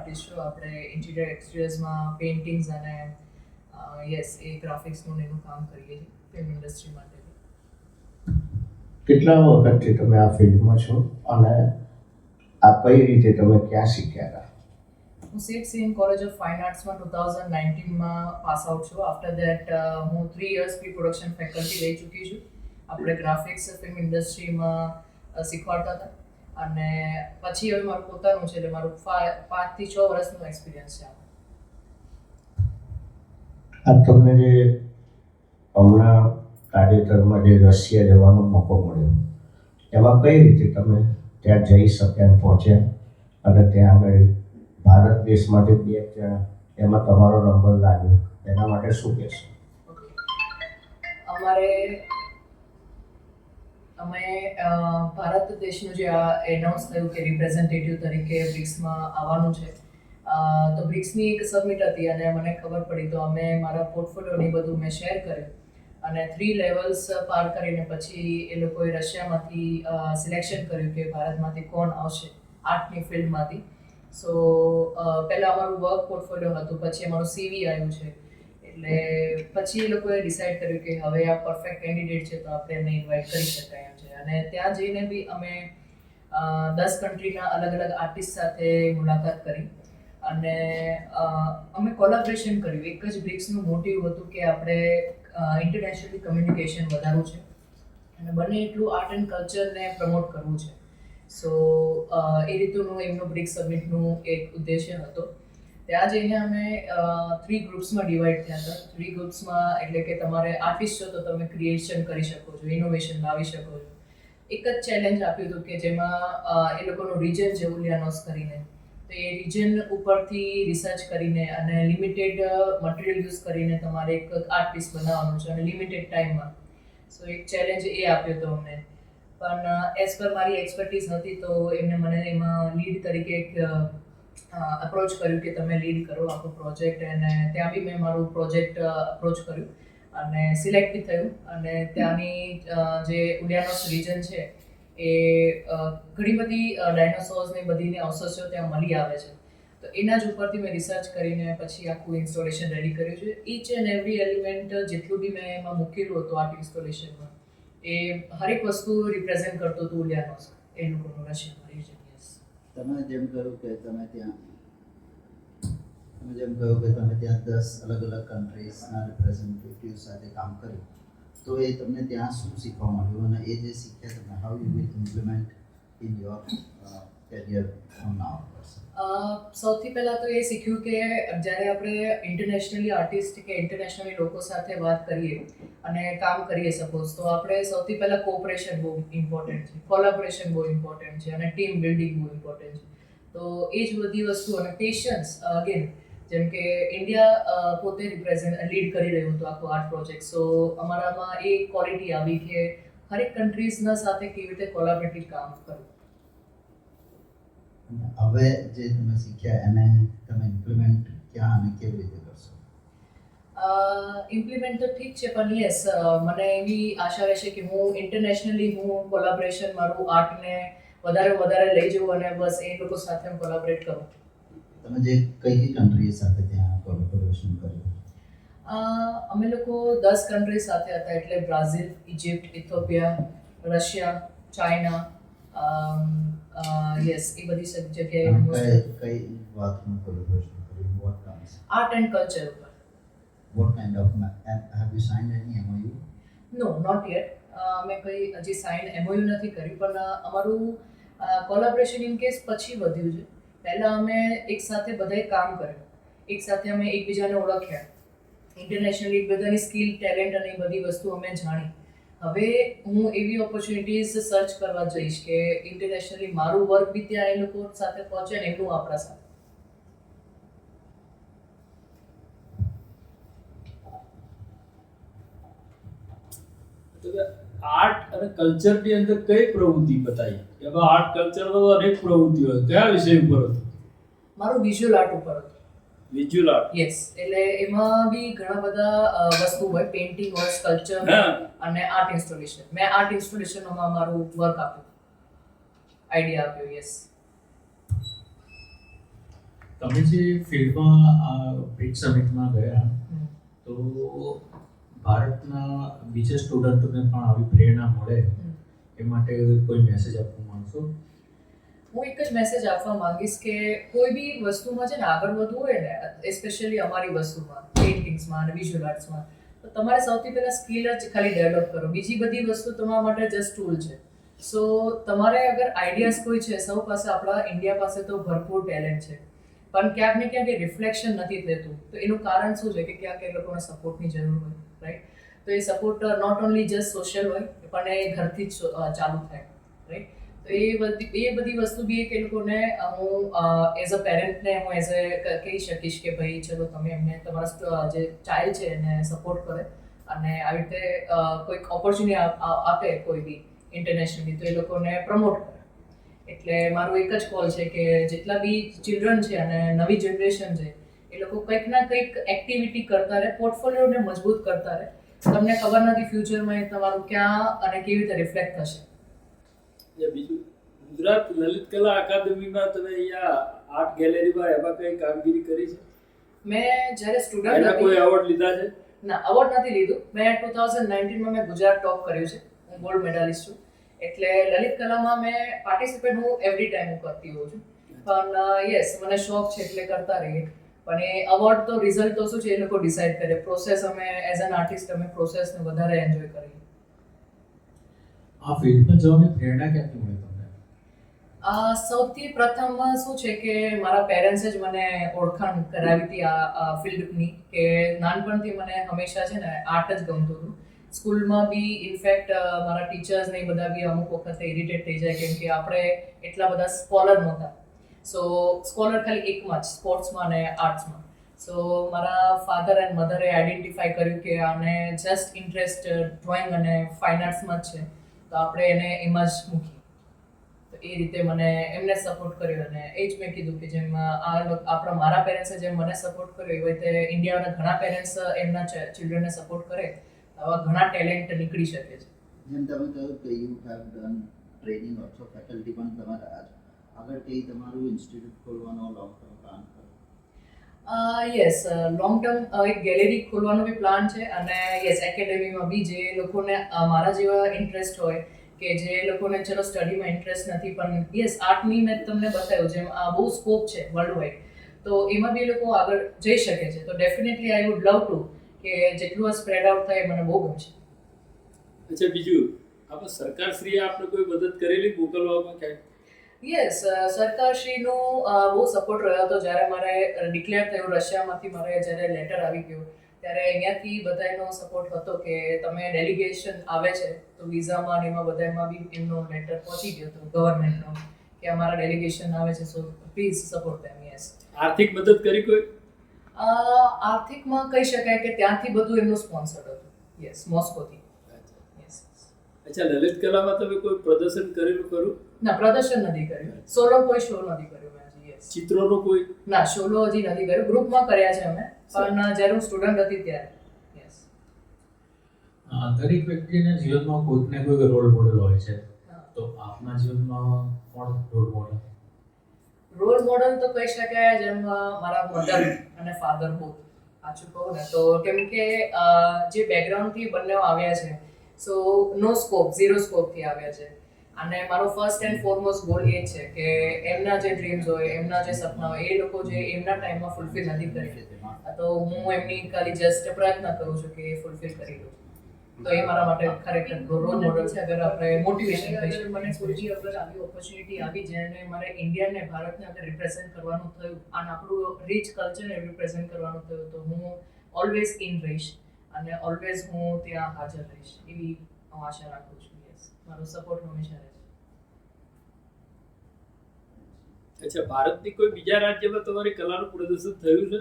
Artist આપણે interior એક્સપિરિયન્સમાં paintings અને યસ એ ગ્રાફિક્સનું એનું કામ કરીએ છીએ ફિલ્મ ઇન્ડસ્ટ્રી માટે. કેટલા વખતથી તમે આ ફિલ્ડમાં છો અને આ કઈ રીતે તમે ક્યાં શીખ્યા હતા? હું સીટ સીન કોલેજ ઓફ ફાઇન આર્ટ્સમાં ટુ થાઉઝન્ડ નાઇન્ટીનમાં પાસ આઉટ છું. આફ્ટર દેટ હું three years pre production faculty લઈ ચૂકી છું. આપણે ગ્રાફિક્સ ફિલ્મ ઇન્ડસ્ટ્રીમાં શીખવાડતા હતા. અને પછી હવે મારું પોતાનું છે એટલે મારું પાંચથી છ વર્ષનો એક્સપિરિયન્સ છે આ તમને જે હમણાં તાજેતરમાં જે રશિયા જવાનો મોકો મળ્યો એમાં કઈ રીતે તમે ત્યાં જઈ શક્યા પહોંચ્યા? અને ત્યાં આગળ ભારત દેશમાંથી બે જણા એમાં તમારો નંબર લાગ્યો એના માટે શું કહેશો. અમારે અમે ભારત દેશનું જે આ એનાઉન્સ થયું કે રિપ્રેઝેન્ટેટિવ તરીકે બ્રિક્સમાં આવવાનું છે તો બ્રિક્સની એક સબમિટ હતી અને મને ખબર પડી તો અમે મારા પોર્ટફોલિયોની બધું મેં શેર કર્યું. અને થ્રી લેવલ્સ પાર કરીને પછી એ લોકોએ રશિયામાંથી સિલેક્શન કર્યું કે ભારતમાંથી કોણ આવશે આર્ટની ફિલ્ડમાંથી સો પહેલાં અમારું વર્ક પોર્ટફોલિયો હતું, પછી અમારું સીવી આવ્યું છે. એટલે પછી એ લોકોએ ડિસાઈડ કર્યું કે હવે આ પરફેક્ટ કેન્ડિડેટ છે તો આપણે એમને ઇન્વાઇટ કરી શકાય એમ છે. અને ત્યાં જઈને બી અમે દસ કન્ટ્રીના અલગ અલગ આર્ટિસ્ટ સાથે મુલાકાત કરી. અને અમે કોલાબરેશન કર્યું. એક જ બ્રિક્સનું મોટિવ હતું કે આપણે ઇન્ટરનેશનલી કમ્યુનિકેશન વધારવું છે. અને બને એટલું આર્ટ એન્ડ કલ્ચરને પ્રમોટ કરવું છે. સો એ રીતનું એમનું બ્રિક્સ સબમિટનું એક ઉદ્દેશ્ય હતો. ત્યાં જઈને અમે થ્રી ગ્રુપ્સમાં ડિવાઈડ થયા હતા. થ્રી ગ્રુપ્સમાં એટલે કે તમારે આર્ટિસ્ટ છો તો તમે ક્રિએશન કરી શકો છો ઇનોવેશન લાવી શકો છો. એક જ ચેલેન્જ આપ્યું હતું કે જેમાં એ લોકોનું રિજન છે ઉલિયાનોસ કરીને. તો એ રિજન ઉપરથી રિસર્ચ કરીને અને લિમિટેડ મટીરિયલ યુઝ કરીને તમારે એક આર્ટ પીસ બનાવવાનું છે અને લિમિટેડ ટાઈમમાં સો એક ચેલેન્જ એ આપ્યો હતો અમને. પણ એઝ પર મારી એક્સપર્ટીઝ હતી તો એમને મને એમાં લીડ તરીકે એક અપ્રોચ કર્યું કે તમે લીડ કરો આખો પ્રોજેક્ટ અને ત્યાં બી મેં મારું પ્રોજેક્ટ અપ્રોચ કર્યું. અને સિલેક્ટ બી થયું. અને ત્યાંની જે ઉડિયાનોસ રિજન છે એ ઘણી બધી ડાયનોસોર્સની બધીને અવશેષો ત્યાં મળી આવે છે. તો એના જ ઉપરથી મેં રિસર્ચ કરીને પછી આખું ઇન્સ્ટોલેશન રેડી કર્યું છે. ઈચ એન્ડ એવરી એલિમેન્ટ જેટલું બી મેં એમાં મૂકેલું હતું આર્ટ ઇન્સ્ટોલેશનમાં એ હરેક વસ્તુ રિપ્રેઝેન્ટ કરતું હતું ઉલિયાનોસ. એ લોકોનું રશિયન યસ તમે જેમ કહ્યું કે તમે ત્યાં તમે જેમ કહ્યું કે તમે ત્યાં દસ અલગ અલગ કન્ટ્રીઝના રિપ્રેઝેન્ટેટિવ સાથે કામ કર્યું, તો એ તમને ત્યાં શું શીખવા મળ્યું? અને એ જે શીખ્યા તમે how you will implement in your career uh, સૌથી પહેલાં તો એ શીખ્યું કે જ્યારે આપણે ઇન્ટરનેશનલી આર્ટિસ્ટ કે ઇન્ટરનેશનલી લોકો સાથે વાત કરીએ અને કામ કરીએ સપોઝ તો આપણે સૌથી પહેલાં કોઓપરેશન બહુ ઇમ્પોર્ટન્ટ છે કોલાબોરેશન બહુ ઇમ્પોર્ટન્ટ છે અને ટીમ બિલ્ડિંગ બહુ ઇમ્પોર્ટન્ટ છે. તો એ જ બધી વસ્તુ અને પેશન્સ અગેન જેમ કે ઇન્ડિયા પોતે રિપ્રેઝેન્ટ લીડ કરી રહ્યું હતું આખો આર્ટ પ્રોજેક્ટ સો અમારામાં એ ક્વોલિટી આવી કે હરેક કન્ટ્રીઝના સાથે કેવી રીતે કોલાબરેટિવ કામ કરવું. હવે જે તમે શીખ્યા એને તમે ઇમ્પ્લિમેન્ટ ક્યાં અને કેવી રીતે કરશો? ઇમ્પ્લિમેન્ટ તો ઠીક છે પણ યસ મને એવી આશા રહેશે કે હું ઇન્ટરનેશનલી હું કોલાબરેશન મારું આર્ટને વધારે વધારે લઈ જઉં અને બસ એ લોકો સાથે હું કોલાબરેટ કરું. તમે જે કઈ કઈ કન્ટ્રી સાથે ત્યાં કોલેબોરેશન કર્યું? અમે લોકો દસ કન્ટ્રી સાથે હતા એટલે Brazil Egypt Ethiopia Russia China yes એ બધી જગ્યાએ કઈ વાતનું કોલેબોરેશન કર્યું what comes art and culture ઉપર. What kind of have you signed any MOU no not yet અમે કંઈ હજી સાઇન એમઓયુ નથી કર્યું પણ અમારું કોલેબોરેશન ઇન કેસ પછી વધ્યું છે. પહેલાં અમે એક સાથે બધાએ કામ કર્યું. એક સાથે અમે એકબીજાને ઓળખ્યા. ઇન્ટરનેશનલી બધાની સ્કિલ ટેલેન્ટ અને એ બધી વસ્તુ અમે જાણી. હવે હું એવી ઓપોર્ચ્યુનિટીઝ સર્ચ કરવા જઈશ કે ઇન્ટરનેશનલી મારું વર્ક બી ત્યાં એ લોકો સાથે પહોંચે ને એમનું આપણા સાથે. આર્ટ અને કલ્ચરની અંદર કઈ પ્રવૃત્તિ બતાવી? એમાં આર્ટ કલ્ચર અનેક પ્રવૃત્તિઓ હોય. કયા વિષય ઉપર હતું? મારું વિઝ્યુઅલ આર્ટ ઉપર હતું. વિઝ્યુઅલ આર્ટ યસ એટલે એમાં બી ઘણા બધા વસ્તુ હોય. પેઇન્ટિંગ હોય સ્કલ્પચર અને આર્ટ ઇન્સ્ટોલેશન મેં આર્ટ ઇન્સ્ટોલેશનમાં મારું વર્ક આપ્યું. આઈડિયા આપ્યો યસ તમે જે ફિલ્ડમાં આ બ્રિક સમિટમાં ગયા તો ભારતના બીજા સ્ટુડન્ટોને પણ આવી પ્રેરણા મળે એ માટે કોઈ મેસેજ આપવા માંગશો? હું એક જ મેસેજ આપવા માંગીશ કે કોઈ બી વસ્તુમાં છે ને આગળ વધવું હોય ને એસ્પેશિયલી અમારી વસ્તુમાં પેઇન્ટિંગ્સમાં અને વિઝ્યુઅલ આર્ટ્સમાં તો તમારે સૌથી પહેલાં સ્કિલ જ ખાલી ડેવલપ કરો. બીજી બધી વસ્તુ તમારા માટે જસ્ટ ટૂલ છે. સો તમારે અગર આઈડિયાઝ કોઈ છે, સૌ પાસે આપણા ઇન્ડિયા પાસે તો ભરપૂર ટેલેન્ટ છે. પણ ક્યાંક ને ક્યાંક એ રિફ્લેક્શન નથી થતું તો એનું કારણ શું છે કે ક્યાંક એ લોકોને સપોર્ટની જરૂર હોય રાઈટ તો એ support not only just social હોય, પણ એ ઘરથી જ ચાલુ થાય રાઈટ તો એ બધી એ બધી વસ્તુ બી એક એ લોકોને હું એઝ અ પેરેન્ટને હું એઝ અ કહી શકીશ કે ભાઈ ચલો તમે એમને તમારા જે ચાઇલ્ડ છે એને સપોર્ટ કરે અને આવી રીતે કોઈક ઓપોર્ચ્યુનિટી આપે કોઈ બી ઇન્ટરનેશનલી તો એ લોકોને પ્રમોટ કરે. એટલે મારું એક જ કોલ છે કે જેટલા બી ચિલ્ડ્રન છે અને નવી જનરેશન છે, એ લોકો કંઈક ના કંઈક એક્ટિવિટી કરતા રહે પોર્ટફોલિયોને મજબૂત કરતા રહે. તમને ખબર નથી ફ્યુચરમાં એ તમારું ક્યાં અને કેવી રીતે રિફ્લેક્ટ થશે. જે બીજું ગુજરાત લલિત કલા અકાદમીમાં તમે અહીંયા આર્ટ ગેલેરીમાં એમાં કઈ કામગીરી કરી છે? મેં જ્યારે સ્ટુડન્ટ હતી કોઈ એવોર્ડ લીધા છે? ના એવોર્ડ નથી લીધું. મેં ટુ થાઉઝન્ડ નાઇન્ટીનમાં મેં ગુજરાત ટોપ કર્યું છે. હું ગોલ્ડ મેડાલિસ્ટ છું. એટલે લલિત કલામાં મેં પાર્ટિસિપેટ હું એવરી ટાઈમ હું કરતી હોઉં છું. પણ યસ મને શોખ છે એટલે કરતા રહીએ. પણ એ અવોર્ડ તો રિઝલ્ટ તો શું છે એ લોકો ડિસાઇડ કરે. પ્રોસેસ અમે એઝ એન આર્ટિસ્ટ અમે પ્રોસેસને વધારે એન્જોય કરીએ. આ ફિલ્ડમાં જવાની પ્રેરણા ક્યાંથી મળી તમને? સૌથી પ્રથમ શું છે કે મારા પેરેન્ટ્સે જ મને ઓળખાણ કરાવી હતી આ ફિલ્ડની કે નાનપણથી મને હંમેશા છે ને આર્ટ જ ગમતું હતું. સ્કૂલમાં બી ઇનફેક્ટ મારા ટીચર્સ ને બધા બી અમુક વખતે ઇરિટેટ થઈ જાય કેમ કે આપણે એટલા બધા સ્કોલર નહોતા. સો સ્કોલર ખાલી એકમાં જ સ્પોર્ટ્સમાં અને આર્ટ્સમાં સો મારા ફાધર એન્ડ મધરે આઈડેન્ટિફાઈ કર્યું કે આને જસ્ટ ઇન્ટરેસ્ટ ડ્રોઈંગ અને ફાઇન આર્ટ્સમાં જ છે. તો આપણે એને એમાં જ મૂકી તો એ રીતે મને એમને સપોર્ટ કર્યો અને એ જ મેં કીધું કે જેમ આ આપણા મારા પેરેન્ટ્સે જેમ મને સપોર્ટ કર્યો, એવી રીતે ઇન્ડિયાના ઘણા પેરેન્ટ્સ એમના ચિલ્ડ્રનને સપોર્ટ કરે, આવા ઘણા ટેલેન્ટ નીકળી શકે છે. જેમ તમે કહ્યું કે you have done training also faculty પણ તમારે આગળ કઈ તમારું ઇન્સ્ટિટ્યૂટ ખોલવાનો long term plan yes long term એક ગેલેરી ખોલવાનો બી પ્લાન છે અને યસ એકેડેમીમાં બી જે લોકોને મારા જેવા ઇન્ટરેસ્ટ હોય કે જે લોકોને ચલો સ્ટડીમાં ઇન્ટરેસ્ટ નથી, પણ યસ આર્ટની મેં તમને બતાવ્યું જેમ, આ બહુ સ્કોપ છે વર્લ્ડ વાઇડ તો એમાં બી લોકો આગળ જઈ શકે છે. તો definitely I would love to કે જેટલું આ સ્પ્રેડ આઉટ થાય મને બહુ ગમશે. અચ્છા, બીજું, આપણે સરકારશ્રીએ આપણે કોઈ મદદ કરેલી મોકલવામાં ક્યાંય? યસ સરકારશ્રીનો અ, બહુ સપોર્ટ રહ્યો હતો જ્યારે મારે ડિક્લેર થયું રશિયામાંથી મારે જ્યારે લેટર આવી ગયું ત્યારે અહીંયાથી બધાનો સપોર્ટ હતો કે તમે ડેલિગેશન આવે છે તો વિઝામાં ને એમાં બધામાં બી એમનો લેટર પહોંચી ગયો હતો ગવર્મેન્ટનો કે અમારા ડેલિગેશન આવે છે so please support them yes આર્થિક મદદ કરી કોઈ? આર્થિકમાં કહી શકાય કે ત્યાંથી બધું એમનું સ્પોન્સર્ડ હતું યસ મોસ્કોથી. અચ્છા લલિત કલામાં તમે કોઈ પ્રદર્શન કરેલું ખરું? ના પ્રદર્શન નથી કર્યું. સોલો કોઈ શો નથી કર્યો મેં ચિત્રોનો કોઈ? ના સોલો હજી નથી કર્યું. ગ્રુપમાં કર્યા છે અમે પણ જ્યારે હું સ્ટુડન્ટ હતી ત્યારે દરેક વ્યક્તિના જીવનમાં કોઈક ને કોઈક રોલ મોડેલ હોય છે. તો આપના જીવનમાં કોણ રોલ મોડેલ રોલ મોડલ તો કહી શકાય જેમ મારા મધર અને ફાધર બોથ પાછું કહું ને તો કેમ કે જે બેકગ્રાઉન્ડથી બંને આવ્યા છે સો નો સ્કોપ ઝીરો સ્કોપથી આવ્યા છે. અને મારો ફર્સ્ટ એન્ડ ફોરમોસ્ટ ગોલ એ છે કે એમના જે ડ્રીમ્સ હોય એમના જે સપના હોય એ લોકો જે એમના ટાઈમમાં ફૂલફિલ નથી કરી શકતા. તો હું એમની ખાલી જસ્ટ પ્રયત્ન કરું છું કે એ ફૂલફિલ કરી દઉં તો એ મારા માટે ખરેખર રોલ મોડલ છે. અગર આપણે મોટિવેશન કહી મને સુરજી અગર આવી ઓપોર્ચ્યુનિટી આવી જેને મારે ઇન્ડિયાને ભારતને અગર રિપ્રેઝેન્ટ કરવાનું થયું અને આપણું રીચ કલ્ચરને રિપ્રેઝેન્ટ કરવાનું થયું તો હું ઓલવેઝ ઇન રહીશ. અને ઓલવેઝ હું ત્યાં હાજર રહીશ એવી હું આશા રાખું છું યસ મારો સપોર્ટ હંમેશા રહેશે. અચ્છા ભારતની કોઈ બીજા રાજ્યમાં તમારી કલાનું પ્રદર્શન થયું છે?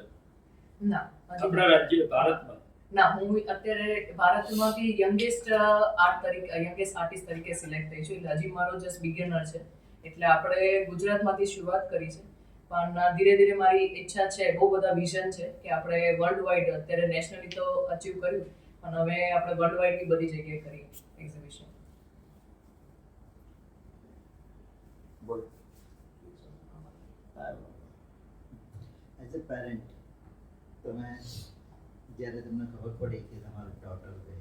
ના આપણા રાજ્ય ભારતમાં? ના હું અત્યારે ભારતમાંથી યંગેસ્ટ આર્ટ તરીકે યંગેસ્ટ આર્ટિસ્ટ તરીકે સિલેક્ટ થઈ છું. એટલે હજી મારો જસ્ટ બિગિનર છે. એટલે આપણે ગુજરાતમાંથી શરૂઆત કરી છે. પણ ધીરે ધીરે મારી ઈચ્છા છે બહુ બધા વિઝન છે કે આપણે વર્લ્ડ વાઇડ અત્યારે નેશનલી તો અચીવ કર્યું પણ હવે આપણે વર્લ્ડ વાઇડની બધી જગ્યાએ કરી એક્ઝિબિશન અ પેરેન્ટ તમે જ્યારે તમને ખબર પડી કે તમારું ડોટર જે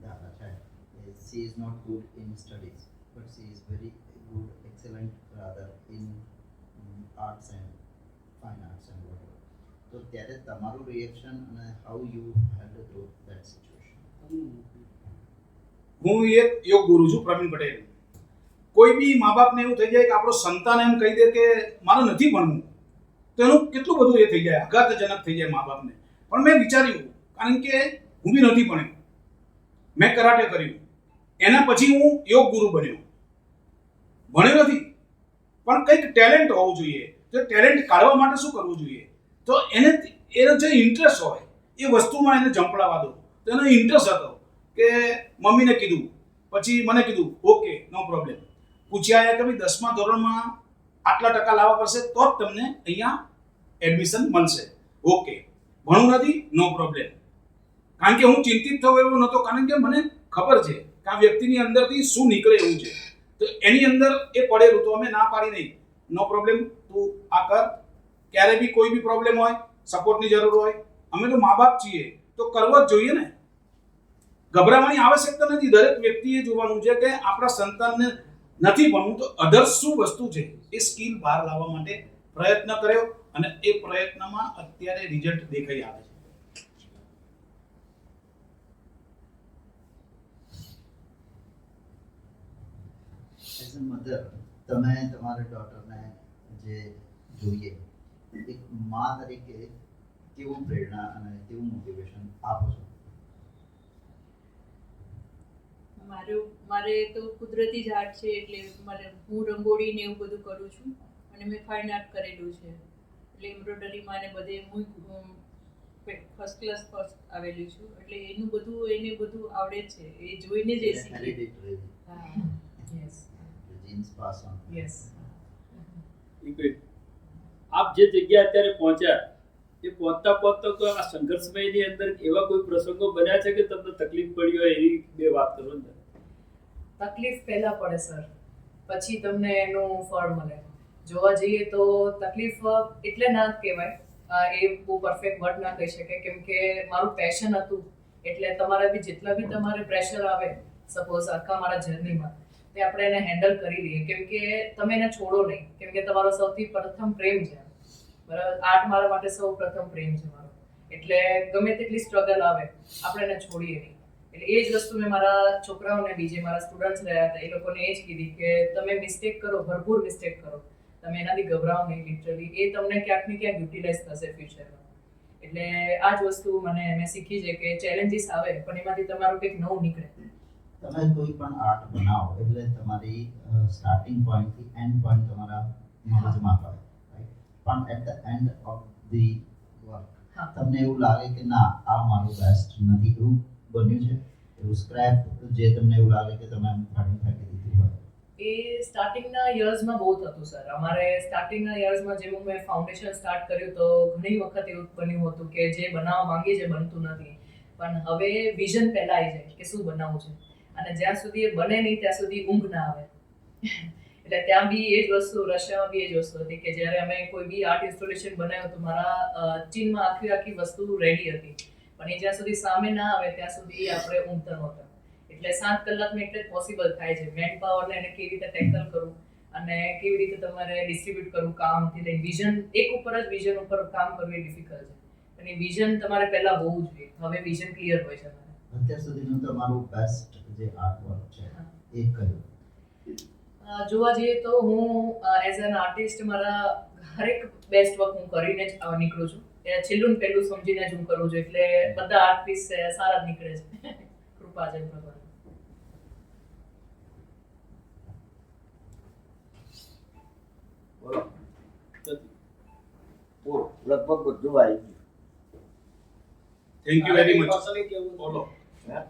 દાદા છે she is not good in studies but she is very good excellent rather in arts and fine arts and what તો ત્યારે તમારું રિએક્શન અને how you handle through that situation હું એક યોગ ગુરુ છું, પ્રવીણ પટેલ. કોઈ બી મા બાપને એવું થઈ જાય કે આપણો સંતાન એમ કહી દે કે મારે નથી ભણવું, તો એનું કેટલું બધું એ થઈ જાય, આઘાતજનક થઈ જાય મા બાપને પણ મેં વિચાર્યું, કારણ કે હું બી નથી ભણ્યો. મેં કરાટે કર્યું. એના પછી હું યોગ ગુરુ બન્યો. ભણ્યો નથી. પણ કંઈક ટેલેન્ટ હોવું જોઈએ. તો ટેલેન્ટ કાઢવા માટે શું કરવું જોઈએ? તો એને એનો જે ઇન્ટરેસ્ટ હોય, એ વસ્તુમાં એને ઝંપડાવવા દો. તો એનો ઇન્ટરેસ્ટ હતો કે મમ્મીને કીધું, પછી મને કીધું, ઓકે નો પ્રોબ્લેમ પૂછ્યા કે ભાઈ, દસમા ધોરણમાં આટલા ટકા લાવવા પડશે તો જ તમને અહીંયા એડમિશન મળશે. ઓકે. ભણવું નથી નો પ્રોબ્લેમ કારણ કે હું ચિંતિત થયો એવો નહોતો, કારણ કે મને ખબર છે કે આ વ્યક્તિની અંદરથી શું નીકળે એવું છે. તો એની અંદર એ પડેલું તો અમે ના પાડી નહીં. નો પ્રોબ્લેમ તું આ કર. ક્યારે બી કોઈ બી પ્રોબ્લેમ હોય સપોર્ટની જરૂર હોય, અમે તો મા બાપ છીએ. તો કરવો જ જોઈએ ને. ગભરાવાની આવશ્યકતા નથી? દરેક વ્યક્તિએ જોવાનું છે કે આપણા સંતાનને નથી ભણવું, તો અધર્સ શું વસ્તુ છે? એ સ્કિલ બહાર લાવવા માટે પ્રયત્ન કર્યો અને એ પ્રયત્નમાં અત્યારે રિઝલ્ટ દેખાઈ આવે છે. એઝ અ મધર તમે તમારા ડોટરને જે જોઈએ એક મા તરીકે કેવું પ્રેરણા અને કેવું મોટિવેશન આપો છો? મારું મારે તો કુદરતી જ આર્ટ છે એટલે મારે હું રંગોળી ને એવું બધું કરું છું અને મેં ફાઇન આર્ટ કરેલું છે. એટલે એમ્બ્રોઇડરીમાં ને બધે હું ફર્સ્ટ ક્લાસ ફર્સ્ટ આવેલી છું. એટલે એનું બધું એને બધું આવડે છે. એ જોઈને જ એ શીખી. હા yes genes pass on yes આપ જે જગ્યા અત્યારે પહોંચ્યા એ પહોંચતા પહોંચતા કોઈ આ સંઘર્ષમયની અંદર એવા કોઈ પ્રસંગો બન્યા છે કે તમને તકલીફ પડી હોય એવી બે વાત કરો ને તકલીફ પહેલા પડે સર. પછી તમને એનું ફળ મળે. જોવા જઈએ તો તકલીફ એટલે ના કહેવાય. એ બહુ પરફેક્ટ વર્ડ ના કહી શકે કેમ કે મારું પેશન હતું. એટલે તમારા બી જેટલા બી તમારે પ્રેશર આવે સપોઝ આખા મારા જર્નીમાં તે આપણે એને હેન્ડલ કરી લઈએ. કેમ કે તમે એને છોડો નહીં. કેમ કે તમારો સૌથી પ્રથમ પ્રેમ છે. બરાબર? આર્ટ મારા માટે સૌ પ્રથમ પ્રેમ છે મારો. એટલે ગમે તેટલી સ્ટ્રગલ આવે, આપણે એને છોડીએ નહીં. એટલે એ જ વસ્તુ મેં મારા છોકરાઓને બીજે મારા સ્ટુડન્ટ્સ રહ્યા હતા, એ લોકોને એ જ કીધી કે તમે મિસ્ટેક કરો, ભરપૂર મિસ્ટેક કરો. તમે એનાથી ગભરાઓ નહીં લિટરલી એ તમને ક્યાંક ને ક્યાંક યુટિલાઇઝ થશે ફ્યુચરમાં એટલે આ જ વસ્તુ મને, મેં શીખી છે કે ચેલેન્જીસ આવે, પણ એમાંથી તમારું કંઈક નવું નીકળે. તમે કોઈ પણ આર્ટ બનાવો એટલે તમારી સ્ટાર્ટિંગ પોઈન્ટથી એન્ડ પોઈન્ટ તમારા મગજમાં હોય પણ at the end of the work. તમને એવું લાગે કે ના આ મારું બેસ્ટ નથી એવું બન્યું છે? એવું સ્ક્રેપ જે તમને એવું લાગે કે તમે ફાડી ફેંકી દીધું હોય. એ સ્ટાર્ટિંગના યર્સમાં બહુ થતું સર અમારે સ્ટાર્ટિંગના યર્સમાં જેવું મેં ફાઉન્ડેશન સ્ટાર્ટ કર્યું તો ઘણી વખત એવું બન્યું હતું કે જે બનાવવા માંગીએ છે બનતું નથી. પણ હવે વિઝન પહેલાં આવી જાય કે શું બનાવવું છે? અને જ્યાં સુધી એ બને નહીં, ત્યાં સુધી ઊંઘ ના આવે. એટલે ત્યાં બી એ જ વસ્તુ, રશિયામાં બી એ જ વસ્તુ હતી કે જ્યારે અમે કોઈ બી આર્ટ ઇન્સ્ટોલેશન બનાવ્યું તો મારા ચીનમાં આખી આખી વસ્તુ રેડી હતી. પણ એ જ્યાં સુધી સામે ના આવે, ત્યાં સુધી આપણે ઊંઘતા નહોતા. એટલે સાત કલાકમાં એટલે પોસિબલ થાય છે. મેન પાવરને એને કેવી રીતે ટેકલ કરવું અને કેવી રીતે તમારે ડિસ્ટ્રીબ્યુટ કરવું, કામથી લઈને વિઝન એક ઉપર જ વિઝન ઉપર કામ કરવું એ ડિફિકલ્ટ છે. અને વિઝન તમારે પહેલાં હોવું જોઈએ. હવે વિઝન ક્લિયર હોય છે. અત્યાર સુધીનું તમારું બેસ્ટ જે આર્ટવર્ક છે એ કયું? જોવા જઈએ તો હું એઝ એન આર્ટિસ્ટ મારા હરેક બેસ્ટ વર્ક હું કરીને જ નીકળું છું. છેલ્લું ને પહેલું સમજીને જ હું કરું છું એટલે બધા આર્ટ પીસ સારા જ નીકળે છે. કૃપા છે ભગવાન લગભગ બધું આવી ગયું. થેન્ક યુ વેરી મચ બોલો. હે?